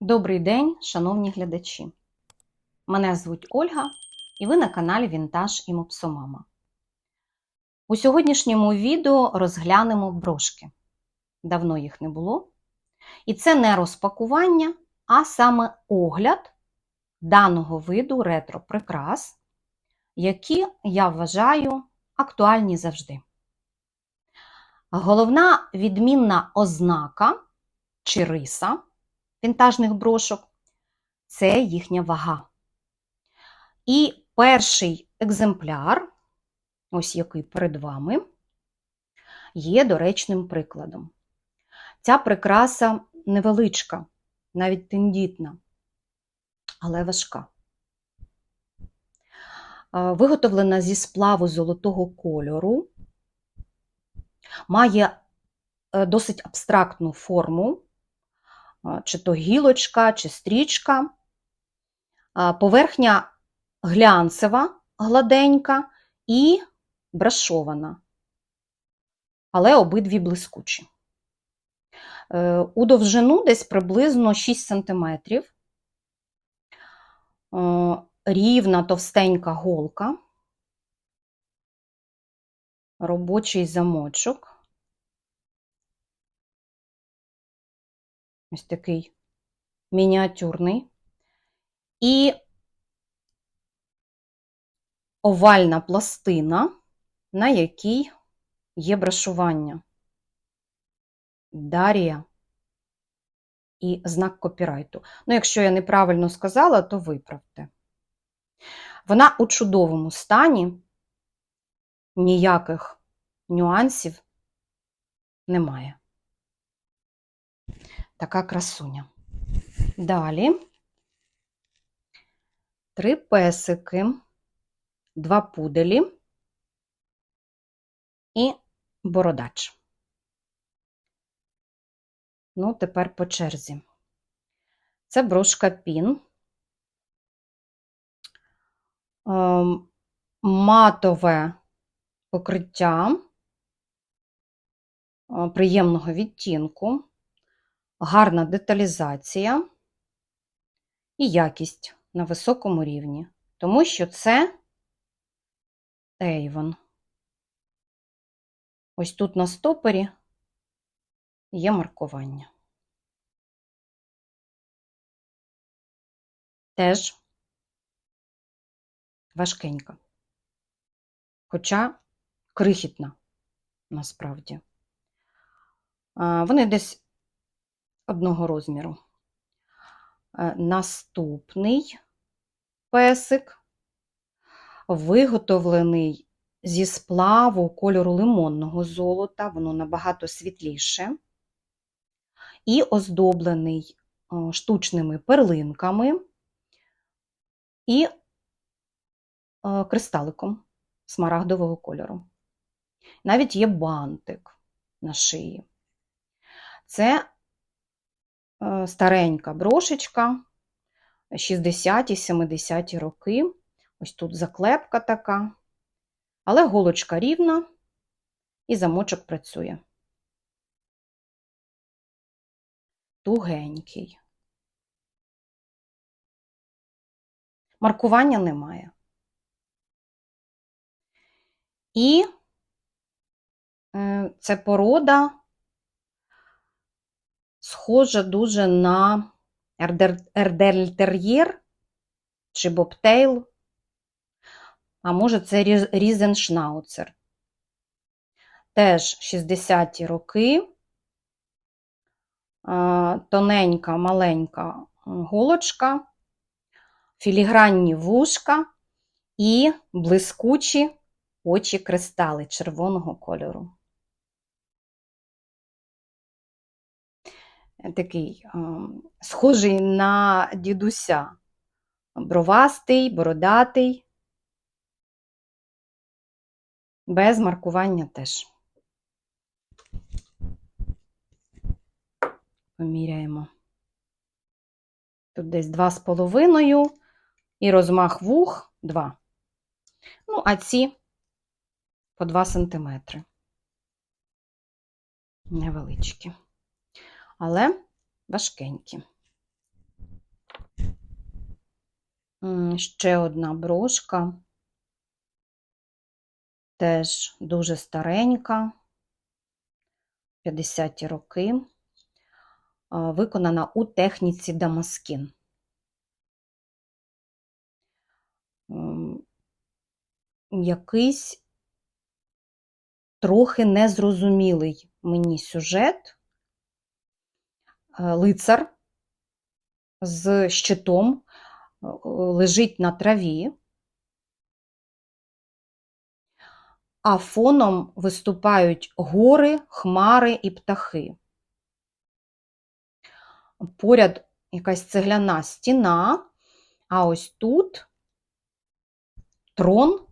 Добрий день, шановні глядачі! Мене звуть Ольга, і ви на каналі Вінтаж і Мопсомама. У сьогоднішньому відео розглянемо брошки. Давно їх не було. І це не розпакування, а саме огляд даного виду ретро-прикрас, які я вважаю актуальні завжди. Головна відмінна ознака чи риса вінтажних брошок це їхня вага. І перший екземпляр, ось який перед вами, є доречним прикладом. Ця прикраса невеличка, навіть тендітна, але важка. Виготовлена зі сплаву золотого кольору, має е, досить абстрактну форму, чи то гілочка, чи стрічка. Поверхня глянцева, гладенька і брашована, але обидві блискучі. Е, у довжину десь приблизно 6 см. Е, рівна товстенька голка, робочий замочок. Ось такий мініатюрний. І овальна пластина, на якій є брашування. Дарія і знак копірайту. Ну, якщо я неправильно сказала, то виправте. Вона у чудовому стані, ніяких нюансів немає. Така красуня. Далі три песики, два пуделі і бородач. Ну, тепер по черзі. Це брошка пін, ем, матове покриття е, приємного відтінку гарна деталізація і якість на високому рівні, тому що це Avon. Ось тут на стопері є маркування. Теж важкенька, хоча крихітна насправді. Вони десь одного розміру. Е, наступний песик виготовлений зі сплаву кольору лимонного золота, воно набагато світліше, і оздоблений е, штучними перлинками і е, кристаликом смарагдового кольору. Навіть є бантик на шиї. Це Е, старенька брошечка, 60-70-ті роки. Ось тут заклепка така, але голочка рівна і замочок працює. Тугенький. Маркування немає. І це порода схожа дуже на Ердельтер'єр чи Бобтейл, а може, це Різеншнауцер. Теж 60-ті роки, тоненька, маленька голочка, філігранні вушка і блискучі очі кристали червоного кольору. Такий схожий на дідуся, бровастий, бородатий, без маркування теж. Поміряємо. Тут десь два з половиною і розмах вух 2. Ну, а ці по 2 сантиметри. невеличкі, але важкенькі. Ще одна брошка, теж дуже старенька, 50-ті роки, виконана у техніці Дамаскін. Якийсь трохи незрозумілий мені сюжет. Е, Лицар з щитом е, лежить на траві, а фоном виступають гори, хмари і птахи. Поряд якась цегляна стіна, а ось тут трон,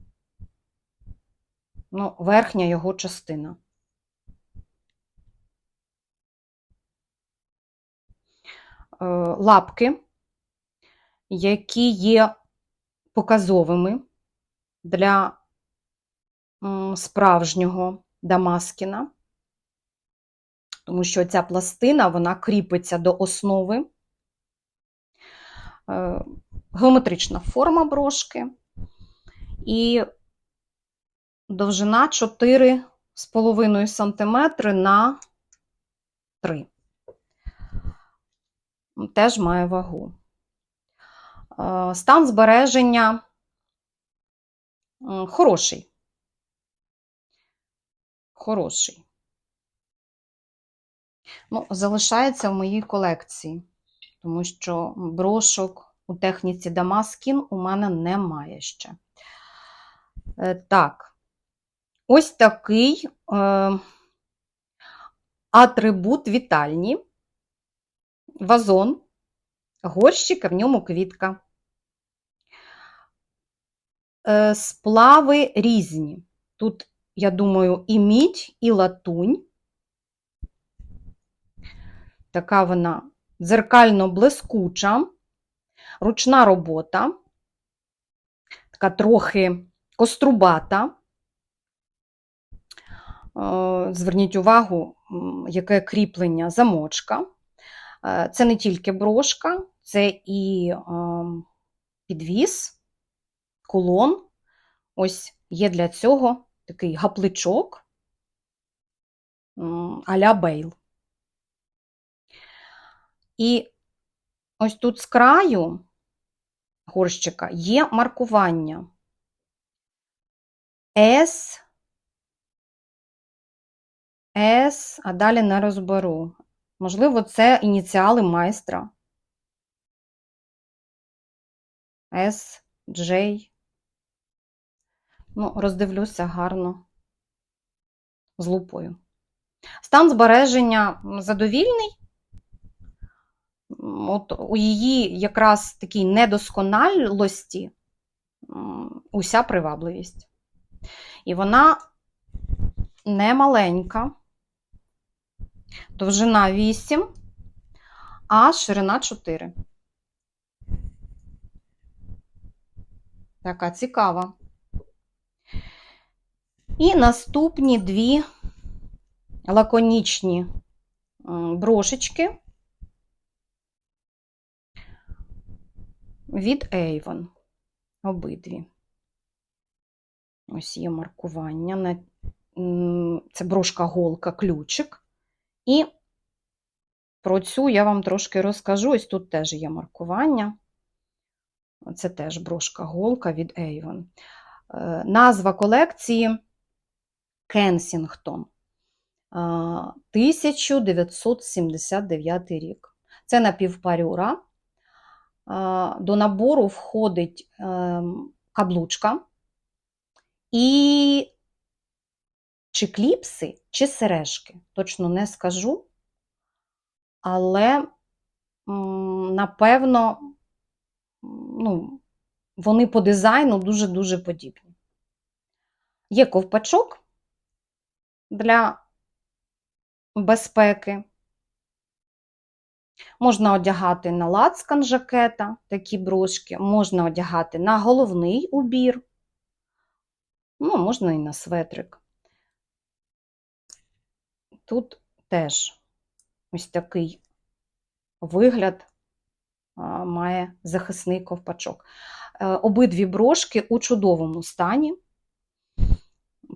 ну, верхня його частина. Лапки, які є показовими для справжнього Дамаскіна, тому що ця пластина вона кріпиться до основи. Е, Геометрична форма брошки і довжина 4,5 см на 3. Теж має вагу. Е, Стан збереження хороший. Хороший. Ну, залишається в моїй колекції, тому що брошок у техніці Дамаскін у мене немає ще. Е, Так, ось такий е, атрибут вітальні, вазон, горщик, а в ньому квітка. Е, Сплави різні. Тут, я думаю, і мідь, і латунь. Така вона дзеркально блискуча, ручна робота, така трохи кострубата. Е, Зверніть увагу, яке кріплення замочка. Е, Це не тільки брошка, це і ем, підвіс, кулон. Ось є для цього такий гапличок а-ля Бейл. І ось тут з краю горщика є маркування S, S, а далі не розберу. Можливо, це ініціали майстра. S, J. Ну, роздивлюся гарно з лупою. Стан збереження задовільний. От у її якраз такій недосконалості уся привабливість. І вона не маленька, довжина 8, а ширина 4. Така цікава. І наступні дві лаконічні брошечки від Avon. Обидві. Ось є маркування. Це брошка голка, ключик. І про цю я вам трошки розкажу. Ось тут теж є маркування. Це теж брошка голка від Avon. Е, Назва колекції Кенсінгтон. 1979 рік. Це напівпарюра. До набору входить ем, каблучка і чи кліпси, чи сережки. Точно не скажу, але напевно, ну, вони по дизайну дуже-дуже подібні. Є ковпачок для безпеки. Можна одягати на лацкан жакета такі брошки, можна одягати на головний убір, ну, можна і на светрик. Тут теж ось такий вигляд має захисний ковпачок. Е, Обидві брошки у чудовому стані,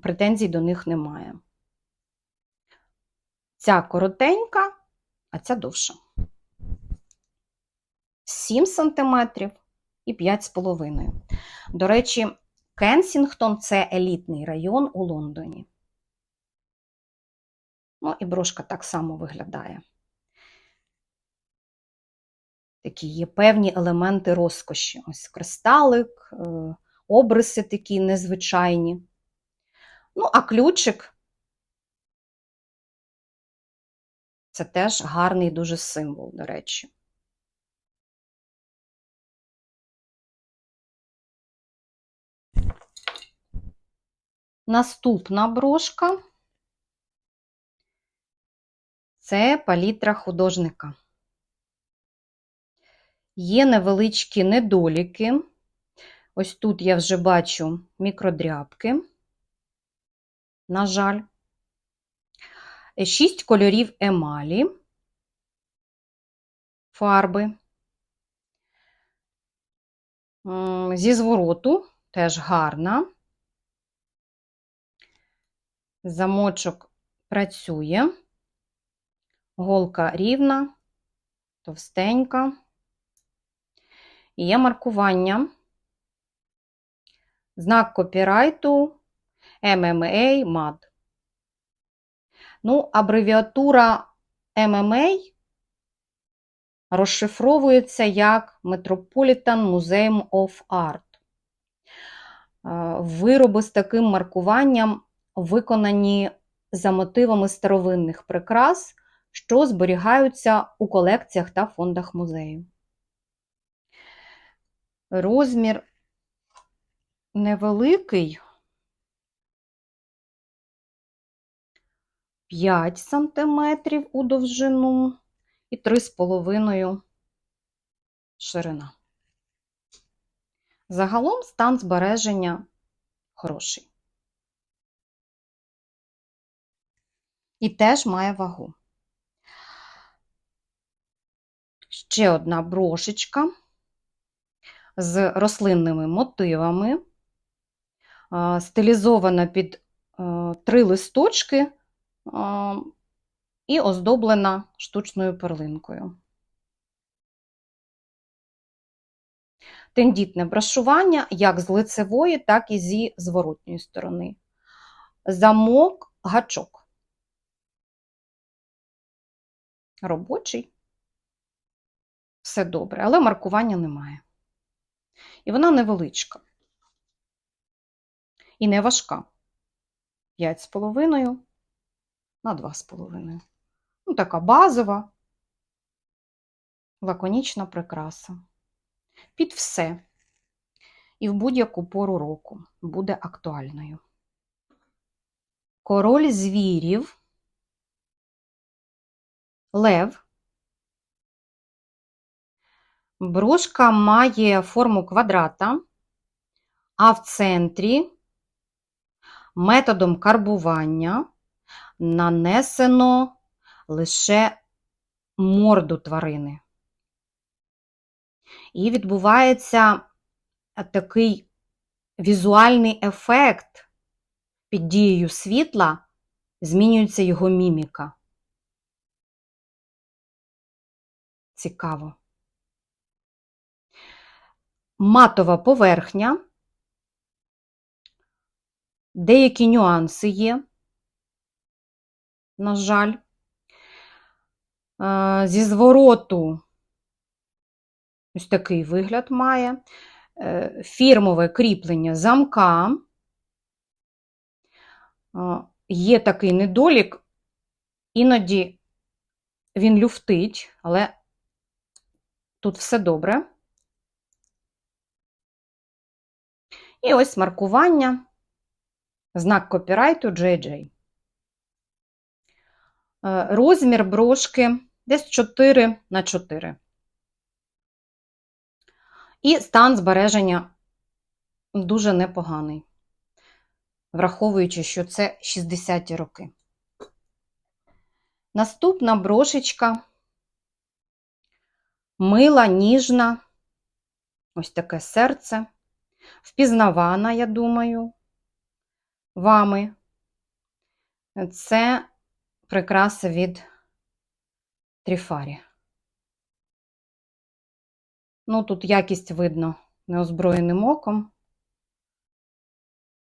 претензій до них немає. Ця коротенька, а ця довша. 7 см і 5,5 До речі, Кенсінгтон це елітний район у Лондоні. Ну, і брошка так само виглядає. Такі є певні елементи розкоші. Ось кристалик, е, обриси такі незвичайні. Ну, а ключик це теж гарний дуже символ, до речі. Наступна брошка це палітра художника. Є невеличкі недоліки. Ось тут я вже бачу мікродрябки, на жаль, шість кольорів емалі, фарби. Зі звороту теж гарна. Замочок працює, голка рівна, товстенька. І є маркування. Знак копірайту MMA MAD. Ну, абревіатура MMA розшифровується як Metropolitan Museum of Art. Вироби з таким маркуванням виконані за мотивами старовинних прикрас, що зберігаються у колекціях та фондах музею. Розмір невеликий 5 см у довжину і 3,5 ширина. Загалом стан збереження хороший. І теж має вагу. Ще одна брошечка з рослинними мотивами, стилізована під три листочки і оздоблена штучною перлинкою. Тендітне брашування як з лицевої, так і зі зворотньої сторони. Замок гачок. Робочий. Все добре, але маркування немає. І вона невеличка. І не важка. 5,5 на 2,5. Ну, така базова, лаконічна прикраса. Під все. І в будь-яку пору року буде актуальною. Король звірів, лев. Брошка має форму квадрата, а в центрі методом карбування нанесено лише морду тварини. І відбувається такий візуальний ефект під дією світла, змінюється його міміка. Цікаво. Матова поверхня, деякі нюанси є, на жаль, зі звороту ось такий вигляд має, е, фірмове кріплення замка. Є такий недолік, іноді він люфтить, але тут все добре. І ось маркування, знак копірайту JJ. Е, розмір брошки десь 4 на 4. І стан збереження дуже непоганий, враховуючи, що це 60-ті роки. Наступна брошечка мила, ніжна, ось таке серце, впізнавана, я думаю, вами. Це прикраса від Тріфарі. Ну, тут якість видно неозброєним оком.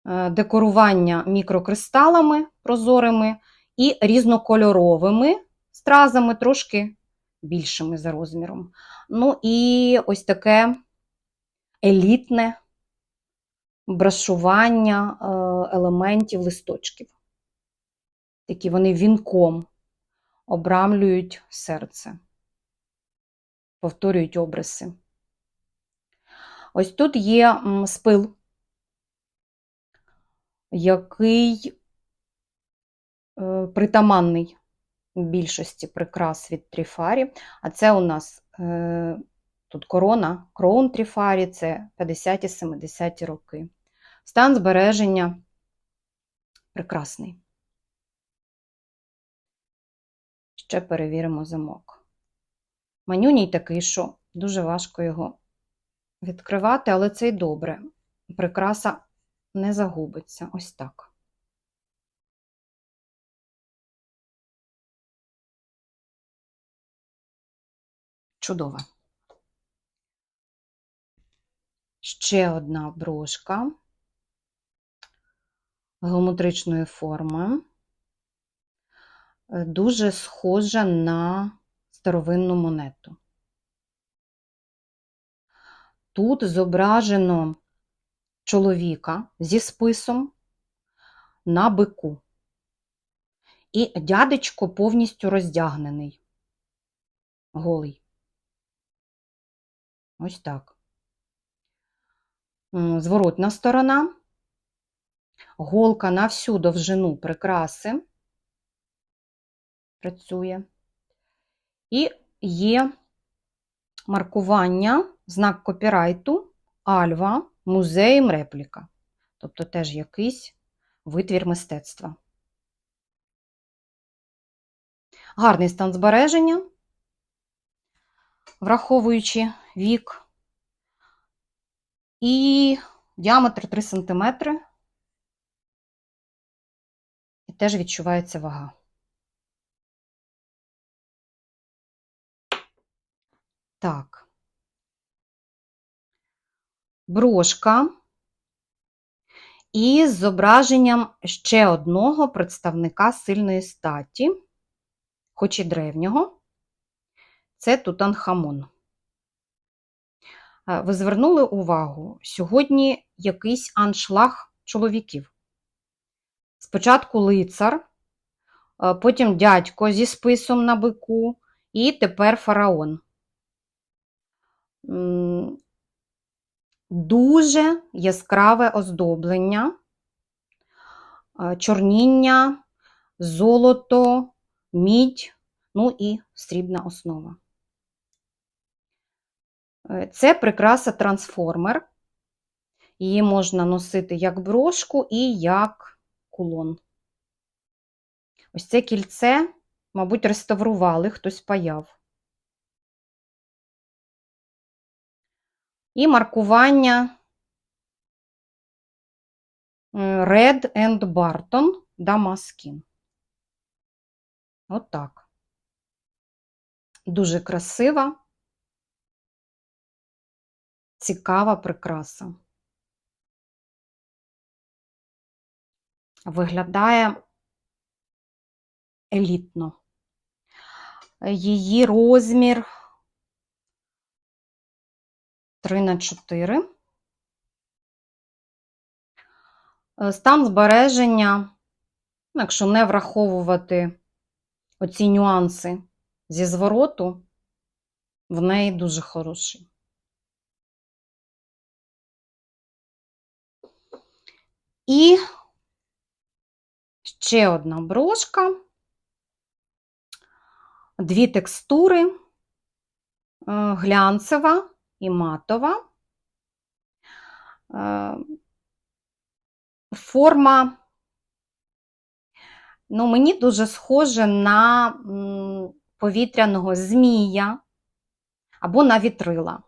Е, Декорування мікрокристалами прозорими і різнокольоровими стразами, трошки більшими за розміром. Ну і ось таке елітне брашування е, елементів листочків. Такі вони вінком обрамлюють серце, повторюють обриси. Ось тут є спил, який е, притаманний більшості прикрас від Тріфарі. А це у нас е, тут корона, кроун Тріфарі, це 50-70 роки. Стан збереження прекрасний. Ще перевіримо замок. Манюній такий, що дуже важко його відкривати, але це й добре. Прикраса не загубиться. Ось так. Чудово. Ще одна брошка геометричної форми. Е, Дуже схожа на старовинну монету. Тут зображено чоловіка зі списом на бику. І дядечко повністю роздягнений, голий. Ось так. Зворотна сторона. Голка на всю довжину прикраси працює. І є маркування, знак копірайту Альва, музеєм репліка. Тобто теж якийсь витвір мистецтва. Гарний стан збереження, враховуючи вік. І діаметр 3 см. Теж відчувається вага. Так. Брошка із зображенням ще одного представника сильної статі, хоч і древнього, це Тутанхамон. Е, Ви звернули увагу, сьогодні якийсь аншлаг чоловіків. Спочатку лицар, е, потім дядько зі списом на бику, і тепер фараон. Дуже яскраве оздоблення, е, чорніння, золото, мідь, ну і срібна основа. Е, Це прикраса трансформер. Її можна носити як брошку і як кулон. Ось це кільце, мабуть, реставрували, хтось паяв. І маркування е, Red and Barton Damaskin. Отак. Дуже красива, цікава прикраса. Виглядає елітно. Її розмір 3 на 4. Е, Стан збереження, якщо не враховувати оці нюанси зі звороту, в неї дуже хороший. І ще одна брошка, дві текстури, е, глянцева і матова. Е, Форма ну, мені дуже схоже на повітряного змія або на вітрила.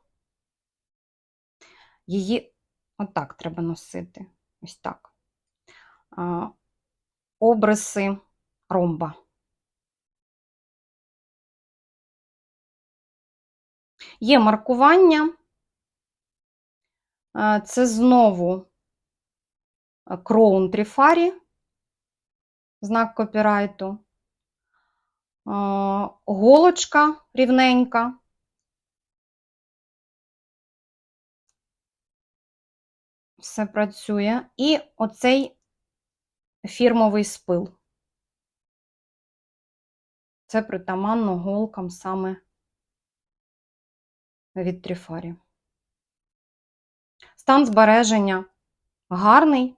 Її отак треба носити. Ось так. Обриси ромба. Є маркування. Це знову Crown Trifari, знак копірайту. А, Голочка рівненька. Все працює. І оцей фірмовий спил. Це притаманно голкам саме від тріфарі. Стан збереження гарний.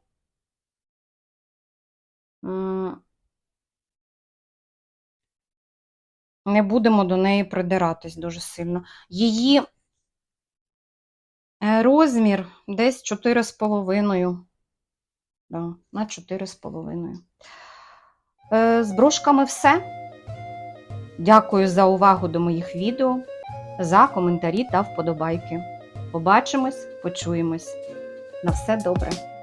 Не будемо до неї придиратись дуже сильно. Її е, розмір десь 4,5. Да, на 4,5. Е, З брошками все. Дякую за увагу до моїх відео, за коментарі та вподобайки. Побачимось, почуємось. На все добре!